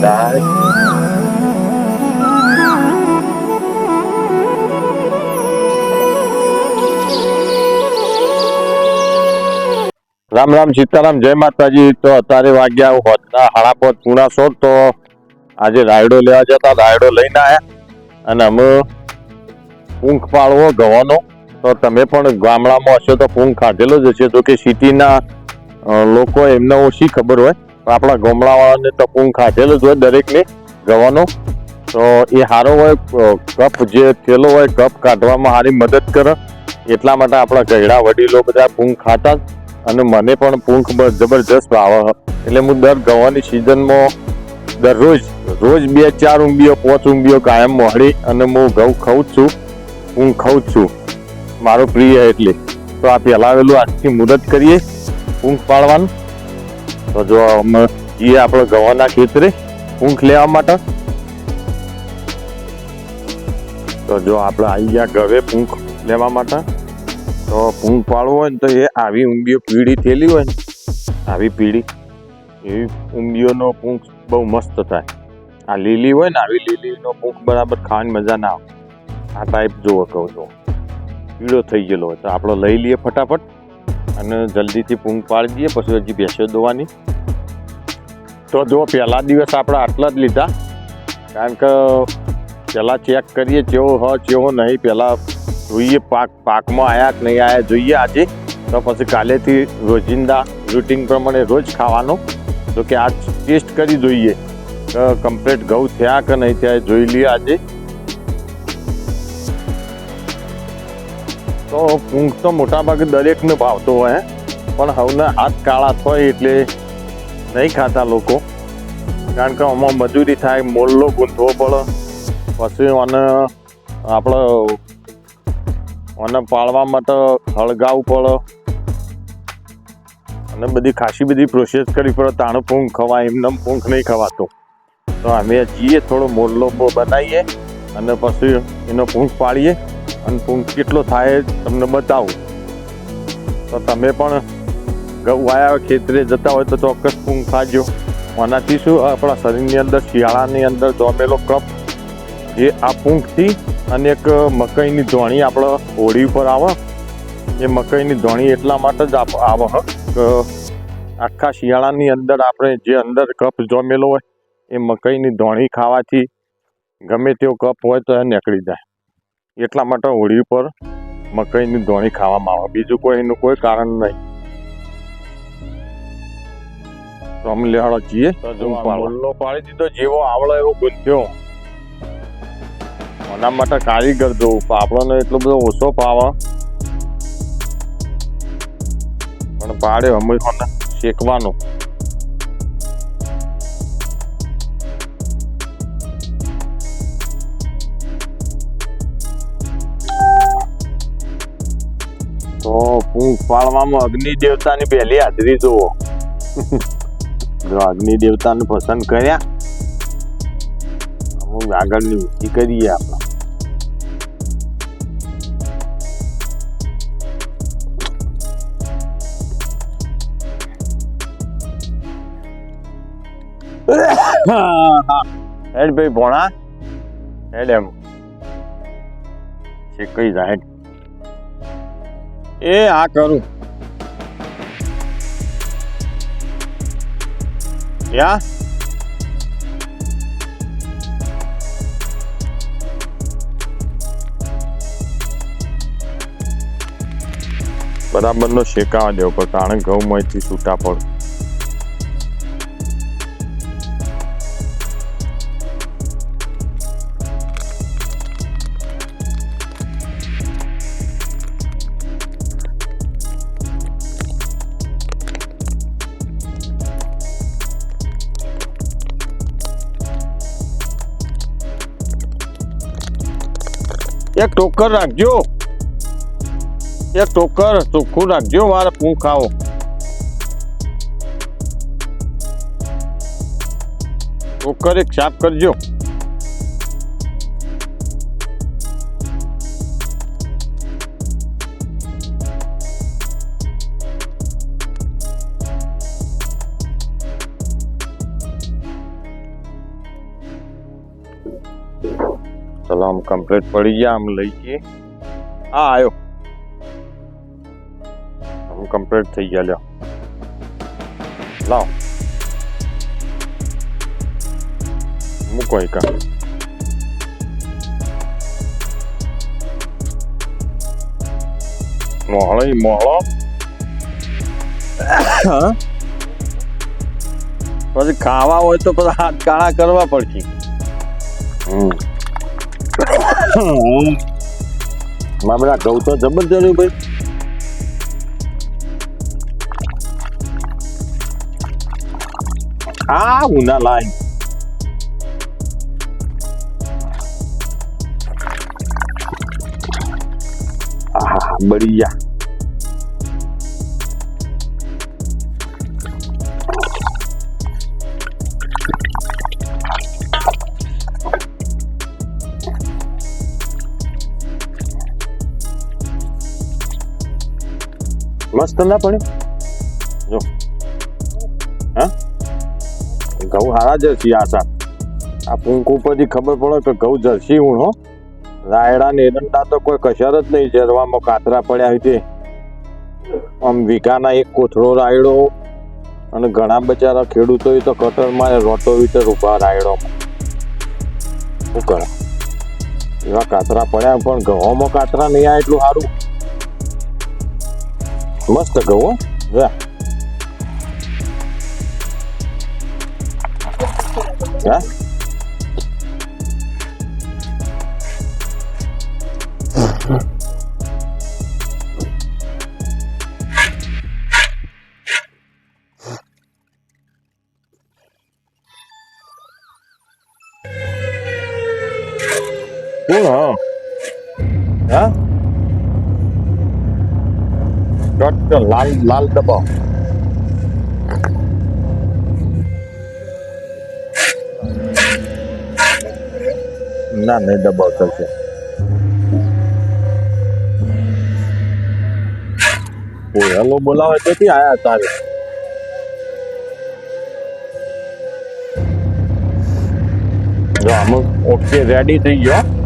verdade. Ram Ram Sitaram, જય માતાજી. તો અત્યારે વાગ્યા હોદના હાડાપોદ પૂણા સોળ, તો આજે રાયડો લેવા જતા, રાયડો લઈને આવ્યા અને અમે પૂંખ પાળવો ગવાનો. તો તમે પણ ગામડામાં હશો તો પૂંખ કાઢેલો જ હશે. તો કે સિટીના લોકો એમને ઓછી ખબર હોય. આપણા ગામડાવાળાને તો પૂંખ ખાધેલો જ હોય દરેકને ગવાનો. તો એ સારો હોય કપ જે થેલો હોય, કપ કાઢવામાં સારી મદદ કરે. એટલા માટે આપણા ગયડા વડીલો બધા પૂંખ ખાતા અને મને પણ પૂંખ જબરજસ્ત આવે એટલે હું દર ગવાની સિઝનમાં દરરોજ, રોજ બે, ચાર ઊંબીઓ પાંચ ઊંબીઓ કાયમ મોહળી અને હું ઘઉં ખાઉં જ છું, પૂંખ ખાઉં જ છું. મારું પ્રિય એટલે. તો આ પહેલા આજથી મુદત કરીએ, પૂંખ પાડવાનું. તો જો અમે એ આપણે ગવાના ખેતરે પૂંખ લેવા માટે. તો જો આપણે આવી ગયા ગવે પૂંખ લેવા માટે. તો પૂંખ પાડવું હોય ને તો એ આવી ઊંબીઓ પીળી થયેલી હોય ને, આવી પીળી. એવી ઊંબીઓનો પૂંખ બહુ મસ્ત થાય. આ લીલી હોય ને, આવી લીલીનો પૂંખ બરાબર ખાવાની મજા ના આવે. આ ટાઈપ જોવો કહું છું. પીળો થઈ ગયેલો હોય તો આપણે લઈ લઈએ ફટાફટ. અને જલ્દીથી પૂંગ પાડી દઈએ, પછી હજી ભેંસો દોવાની. તો જો પહેલા દિવસ આપણે આટલા જ લીધા. કારણ કે પહેલાં ચેક કરીએ કેવો હ કેવો નહીં. પહેલાં જોઈએ, પાક, પાકમાં આવ્યા કે નહીં આવ્યા જોઈએ આજે. તો પછી કાલેથી રોજિંદા રૂટિન પ્રમાણે રોજ ખાવાનો. તો કે આજ ટેસ્ટ કરી જોઈએ. કમ્પ્લીટ ઘઉં થયા કે નહીં થયા જોઈ લઈએ આજે. તો ઊંઘ તો મોટાભાગે દરેકને ભાવતો હોય પણ હવને હાથ કાળા થાય એટલે નહીં ખાતા લોકો. કારણ કે આમાં મજૂરી થાય, મોલ્લો ગૂંથવો પડે. પછી અને આપણે અને પાળવા માટે હળગાવવું પડે. અને બધી ખાસી બધી પ્રોસેસ કરવી પડે. તાણું પૂંખ ખવાય એમને પૂંખ નહીં ખવાતો. તો અમે જઈએ થોડો મોરલો બનાવીએ અને પછી એનો પૂંખ પાડીએ. અને પૂંખ કેટલો થાય તમને બતાવું. તો તમે પણ ઘઉં વાયા ખેતરે જતા હોય તો ચોક્કસ પૂંખ ખાજો. આનાથી શું? આપણા શરીરની અંદર, શિયાળાની અંદર જોમેલો કપ એ આ પૂંખથી અને એક મકાઈની ધોણી આપણે હોળી ઉપર આવે. એ મકાઈની ધોણી એટલા માટે જ આપ- આવે. આખા શિયાળાની અંદર આપણે જે અંદર કપ જોમેલો હોય, એ મકાઈની ધોણી ખાવાથી ગમે તેવો કપ હોય તો એ નીકળી જાય. એટલા માટે હોળી પર મકાઈની ધોણી ખાવામાં આવે. બીજું કોઈ એનું કોઈ કારણ નહીં. તો અમે લેવાડો છીએ પાડી દીધો જેવો આવડે એવો ગુંથ્યો. એના માટે કારીગર જોવું પાપડોનો એટલો બધો ઓછો પાવે પણ પાડ્યો અમે શેકવાનો. તો પૂંખ પાડવામાં અગ્નિ દેવતાની પહેલી હાજરી જુઓ. જો અગ્નિ દેવતાને પસંદ કર્યા, અમુક આગળની ઊંચી કરીએ આપણે. હેડ ભાઈ ભોણા, હેડ એમ. શીખી જાય એ આ કરું. યા? બરાબરનો શેકાવા દેવો પણ કારણ ઘઉં માંથી છૂટા પડ. એક ટોકર રાખજો. એક ટોકર ચોખ્ખું રાખજો મારે પૂંખ ખાવો. ટોકર એક સાફ કરજો. ચલો આમ કમ્પ્લીટ પડી ગયા, આમ લઈ જઈએ હા આવ્યો આમ કમ્પ્લીટ થઈ ગયા, લ્યો. લાવ. મૂકો એક મોહળો ઈ મોહળો. પછી ખાવા હોય તો પછી હાથ કાળા કરવા પડશે. માં બધા ઘઉં તો જબરજસ્ત ભાઈ. આ ઉના લાઈ આહા મસ્ત ના પડે. જો. હા? ઘઉં હારા જર્સી આશા આ પૂંક ઉપરથી ખબર પડે કે ઘઉં જર્સી ઊણ હો. રાયડા ને એરંડા તો કોઈ કસર જ નહીં જરવામાં, કાતરા પડ્યા હોય તે આમ વીઘાના એક કોથળો રાયડો અને ઘણા બચારા ખેડૂતો તો કટરમાં રોટો વીટર ઊભા રાયડો શું કરે? એવા કાતરા પડ્યા પણ ઘઉંમાં કાતરા નહીં આ એટલું સારું. મસ્ત ઘઉં હો જા હા કોણ હા લાલ લાલ દબાવ ના નહીં દબાવ કોઈ હેલો બોલાવે તેથી આયા તારે જો અમુક ઓકે રેડી થઈ ગયો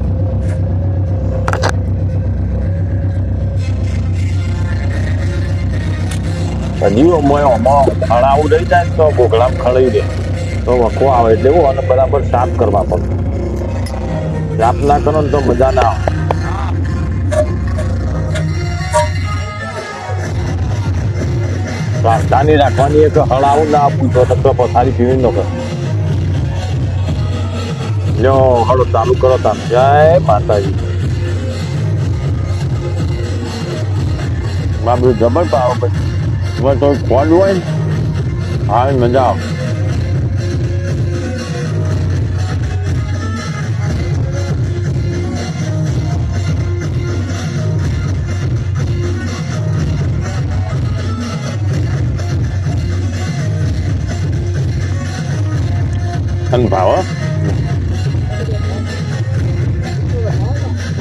હજી આમાં ખળાવું રહી જાય તો બોગડામાં ખળી દે તો વખો આવે એટલે અને બરાબર સાફ કરવા પડે. સાફ ના કરો ને તો મજા ના આવે. સાવધાની રાખવાની એક ના આપવું તો તો પથારી પીવી નો કર લ્યો, હળો ચાલુ કરો તામ. જય માતાજી. બધું જબર પાવો પછી. એમાં તો ખોડ હોય? હા મજા આવે. અને ભાવ?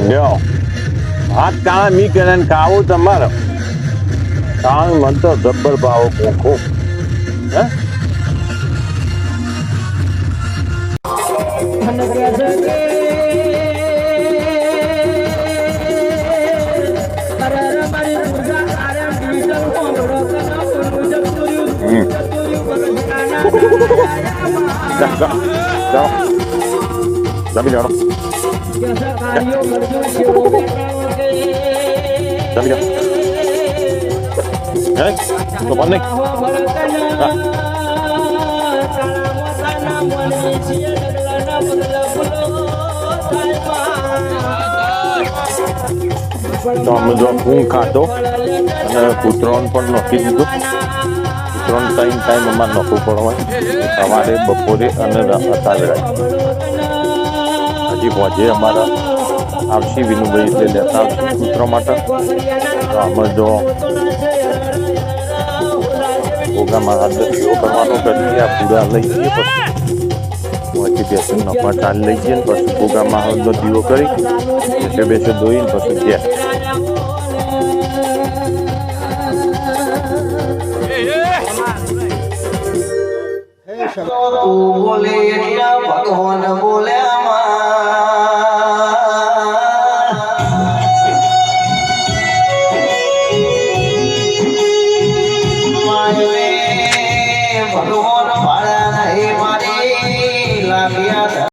લ્યો. હાથ કાળા મી કરે ને ખાવું તમારે. કાળું મન તો જબ્બર ભાવો ભૂખું હે? જમી જાઓ જમી જાઓ હે તો બંને તો અમે જો હું. ખાતો અને કૂતરોને પણ નોખી દીધું ત્રણ ટાઈમ ટાઈમ અમારે નાખવું પડવા સવારે બપોરે અને અત્યારે હજી પહોંચે અમારા આવશી વિનુભાઈ એટલે લેતા આવશે કૂતરો માટે. તો આમાં જો ઓગામાં હાથ દીવો કરવાનો કરીએ, આ પૂરા લઈ જઈએ પછી. પછી બેસન નફા ચાલ લઈ જઈએ ને પછી પ્રોગ્રામમાં હાથ દીવો કરી, બેસે બેસે ધોઈને પછી ગયા તું બોલે એટલા ભગવાન બોલ્યા